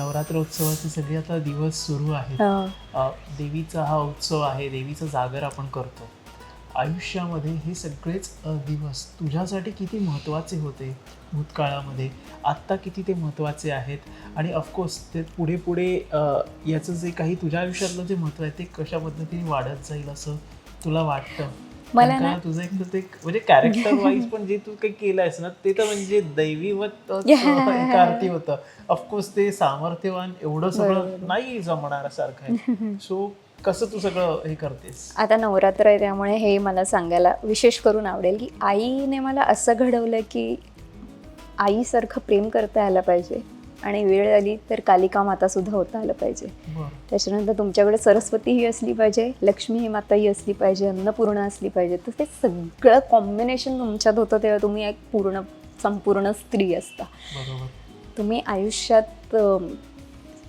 नवरात्रोत्सवाचे सगळे आता दिवस सुरू आहेत. देवीचा हा उत्सव आहे देवीचा जागर आपण करतो. आयुष्यामध्ये हे सगळेच दिवस तुझ्यासाठी किती महत्त्वाचे होते भूतकाळामध्ये? आत्ता किती ते महत्त्वाचे आहेत? आणि ऑफकोर्स ते पुढे पुढे याचं जे काही तुझ्या आयुष्यातलं जे महत्त्व आहे ते कशा पद्धतीने वाढत जाईल असं तुला वाटतं? मला ना- तुझं एक तर ते म्हणजे कॅरेक्टर वाईज पण जे तू काही केलंयस ना ते तर म्हणजे दैवीवत अर्थी होतं. ऑफकोर्स ते सामर्थ्यवान एवढं सगळं नाही जमणार सारखं आहे. सो कसं तू सगळं हे करतेस? आता नवरात्र आहे त्यामुळे हे मला सांगायला विशेष करून आवडेल की आईने मला असं घडवलं की आईसारखं प्रेम करता आलं पाहिजे. आणि वेळ आली तर कालिका माता सुद्धा होता आलं पाहिजे. त्याच्यानंतर तुमच्याकडे सरस्वती ही असली पाहिजे लक्ष्मी ही माता ही असली पाहिजे अन्नपूर्णा असली पाहिजे. तर ते सगळं कॉम्बिनेशन तुमच्यात होतं तेव्हा तुम्ही एक पूर्ण संपूर्ण स्त्री असता. तुम्ही आयुष्यात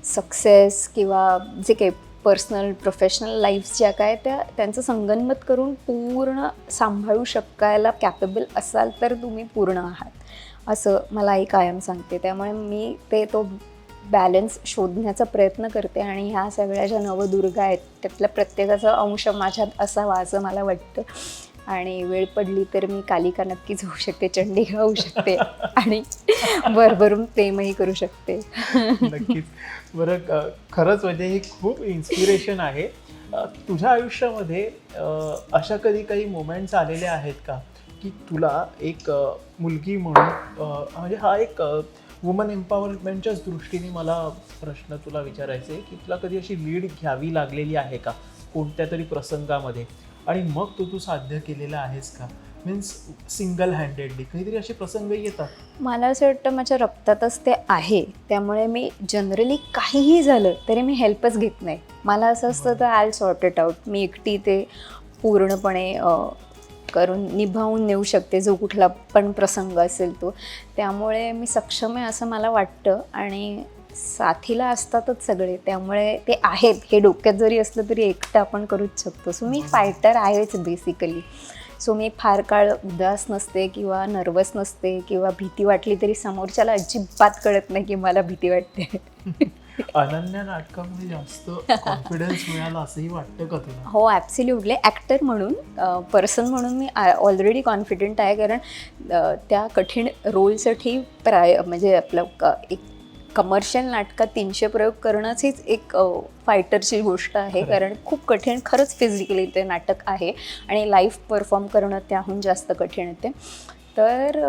सक्सेस किंवा जे काही पर्सनल प्रोफेशनल लाईफ ज्या काय त्या त्यांचं संगनमत करून पूर्ण सांभाळू शकायला कॅपेबल असाल तर तुम्ही पूर्ण आहात. असं मला आई कायम सांगते. त्यामुळे मी ते तो बॅलन्स शोधण्याचा प्रयत्न करते आणि ह्या सगळ्या ज्या नवदुर्गा आहेत त्यातल्या प्रत्येकाचा अंश माझ्यात असावा असं मला वाटतं. आणि वेळ पडली तर मी कालिका नक्कीच होऊ शकते चंडिका होऊ शकते आणि भरभरून प्रेमही करू शकते. नक्कीच. बरं खरंच म्हणजे हे खूप इन्स्पिरेशन आहे. तुझ्या आयुष्यामध्ये अशा कधी काही मोमेंट्स आलेले आहेत का? की तुला एक मुलगी म्हणून म्हणजे हा एक वुमन एम्पॉवरमेंटच्याच दृष्टीने मला प्रश्न तुला विचारायचा आहे की तुला कधी अशी लीड घ्यावी लागलेली आहे का? कोणत्या तरी प्रसंगामध्ये? आणि मग तो तू साध्य केलेला आहेस का? मीन्स सिंगल हँडेडली काहीतरी असे प्रसंग येतात. मला असं वाटतं माझ्या रक्तातच ते आहे. त्यामुळे मी जनरली काहीही झालं तरी मी हेल्पच घेत नाही. मला असं असतं तर आय सॉर्ट इट आउट मी एकटी ते पूर्णपणे करून निभावून नेऊ शकते जो कुठला पण प्रसंग असेल तो. त्यामुळे मी सक्षम आहे असं मला वाटतं आणि साथीला असतातच सगळे. त्यामुळे ते आहेत. हे डोक्यात जरी असलं तरी एकटं आपण करूच शकतो. सो मी फायटर आहेच बेसिकली सो मी फार काळ उदास नसते किंवा नर्वस नसते किंवा भीती वाटली तरी समोरच्याला अजिबात कळत नाही की मला भीती वाटते. अनन्या नाटकामध्ये जास्त कॉन्फिडन्स मिळाला असंही वाटतं का तुला? हो ॲब्सल्युटली ॲक्टर म्हणून पर्सन म्हणून मी ऑलरेडी कॉन्फिडंट आहे. कारण त्या कठीण रोलसाठी प्राय म्हणजे आपलं एक कमर्शियल नाटकात तीनशे प्रयोग करणंच हीच एक फायटरची गोष्ट आहे. कारण खूप कठीण खरंच फिजिकली ते नाटक आहे. आणि लाईव्ह परफॉर्म करणं त्याहून जास्त कठीण आहे ते. तर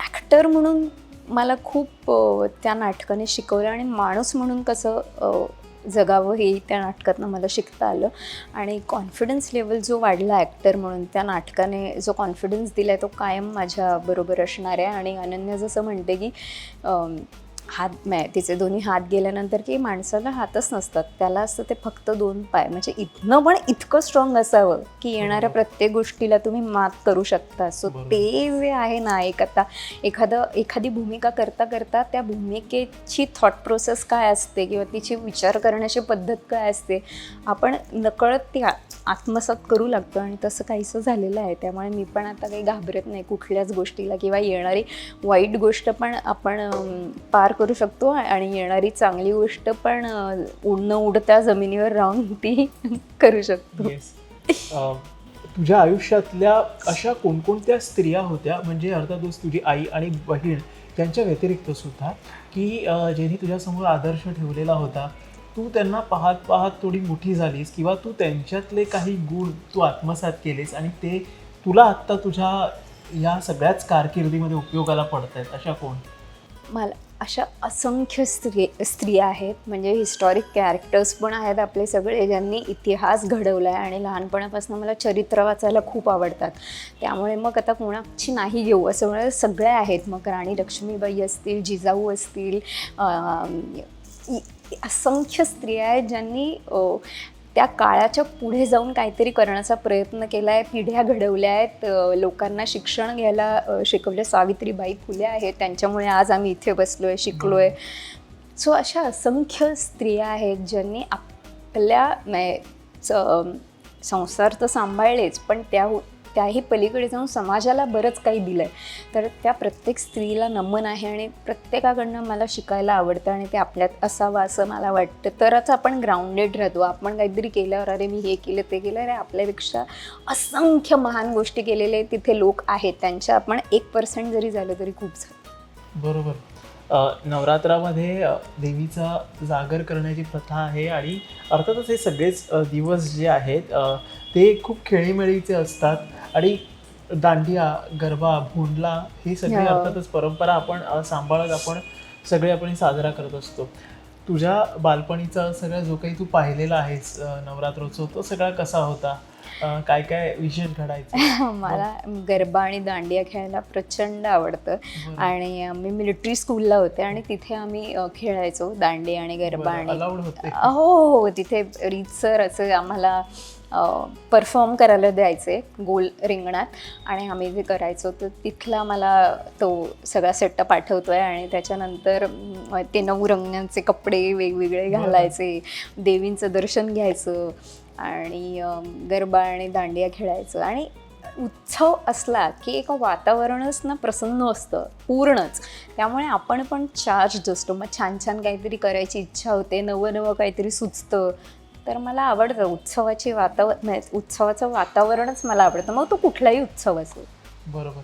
ॲक्टर म्हणून मला खूप त्या नाटकाने शिकवलं आणि माणूस म्हणून कसं जगावं हे त्या नाटकातनं मला शिकता आलं. आणि कॉन्फिडन्स लेवल जो वाढला ॲक्टर म्हणून त्या नाटकाने जो कॉन्फिडन्स दिला आहे तो कायम माझ्याबरोबर असणार आहे. आणि अनन्या जसं म्हणते की हात मॅ तिचे दोन्ही हात गेल्यानंतर की माणसाला हातच नसतात. त्याला असतं ते फक्त दोन पाय म्हणजे इथनं पण इतकं स्ट्रॉंग असावं की येणाऱ्या प्रत्येक गोष्टीला तुम्ही मात करू शकता. सो. ते जे आहे ना एक आता एखादं एखादी भूमिका करता करता त्या भूमिकेची थॉट प्रोसेस काय असते किंवा तिची विचार करण्याची पद्धत काय असते आपण नकळत ती आत्मसात करू लागतो आणि तसं काहीसं झालेलं आहे. त्यामुळे मी पण आता काही घाबरत नाही कुठल्याच गोष्टीला किंवा येणारी वाईट गोष्ट पण आपण पार करू शकतो आणि येणारी चांगली गोष्ट पण न उडता जमिनीवर राहून ती करू शकतो. येस तुझ्या आयुष्यातल्या अशा कोणकोणत्या स्त्रिया होत्या म्हणजे अर्थातच तुझी आई आणि बहीण यांच्या व्यतिरिक्त सुद्धा की ज्यांनी तुझ्यासमोर आदर्श ठेवलेला होता तू त्यांना पाहत पाहत थोडी मोठी झालीस किंवा तू त्यांच्यातले काही गुण तू आत्मसात केलेस आणि ते तुला आत्ता तुझ्या या सगळ्याच कारकिर्दीमध्ये उपयोगाला पडत आहेत अशा कोण? मला अशा असंख्य स्त्री स्त्रिया आहेत म्हणजे हिस्टॉरिक कॅरेक्टर्स पण आहेत आपले सगळे ज्यांनी इतिहास घडवला आहे आणि लहानपणापासून मला चरित्र वाचायला खूप आवडतात. त्यामुळे मग आता कोणाची नाही घेऊ असं म्हणा सगळ्या आहेत. मग राणी लक्ष्मीबाई असतील जिजाऊ असतील असंख्य स्त्रिया आहेत ज्यांनी त्या काळाच्या पुढे जाऊन काहीतरी करण्याचा प्रयत्न केला आहे पिढ्या घडवल्या आहेत. लोकांना शिक्षण घ्यायला शिकवल्या सावित्रीबाई फुले आहेत. त्यांच्यामुळे आज आम्ही इथे बसलो आहे शिकलो आहे सो अशा असंख्य स्त्रिया आहेत ज्यांनी आपल्या म्हणजे, संसार तर सांभाळलेच पण त्या त्याही पलीकडे जाऊन समाजाला बरंच काही दिलं आहे तर त्या प्रत्येक स्त्रीला नमन आहे आणि प्रत्येकाकडनं मला शिकायला आवडतं आणि ते आपल्यात असावं असं मला वाटतं. तरच आपण ग्राउंडेड राहतो. आपण काहीतरी केल्यावर अरे मी हे केलं ते केलं. अरे आपल्यापेक्षा असंख्य महान गोष्टी केलेले तिथे लोक आहेत. त्यांच्या आपण एक पर्सेंट जरी झालं तरी खूप झालं. बरोबर. नवरात्रामध्ये देवीचा जागर करण्याची प्रथा आहे आणि अर्थातच हे सगळेच दिवस जे आहेत ते खूप खेळीमेळीचे असतात आणि दांडिया गरबा भोंडला ही सगळी हो. अर्थातच परंपरा आपण सांभाळत आपण सगळे आपण साजरा करत असतो तुझ्या बालपणीचा सगळा जो काही तू पाहिलेला आहेस नवरात्रोत्सव तो सगळा कसा होता अ, काय काय विशेष घडायचं मला गरबा आणि दांडिया खेळायला प्रचंड आवडतं. आणि मी मिलिटरी स्कूलला होते आणि तिथे आम्ही अं, खेळायचो दांडिया आणि गरबा आणि होते. हो हो हो तिथे रीतसर असं आम्हाला परफॉर्म करायला द्यायचे गोल रिंगणात. आणि आम्ही जे करायचो तर तिथला मला तो सगळा सेटअप आठवतोय. आणि त्याच्यानंतर ते नऊ रंगांचे कपडे वेगवेगळे. घालायचे. देवींचं दर्शन घ्यायचं. आणि गरबा आणि दांडिया खेळायचं. आणि उत्सव असला की एक वातावरणच ना प्रसन्न असतं पूर्णच. त्यामुळे आपण पण चार्ज असतो मग छान छान काहीतरी करायची इच्छा होते. नवं नवं काहीतरी सुचतं. तर मला आवडतं. उत्सवाची वातावरण उत्सवाचं वातावरणच मला आवडतं. मग तो कुठलाही उत्सव असेल. बरोबर.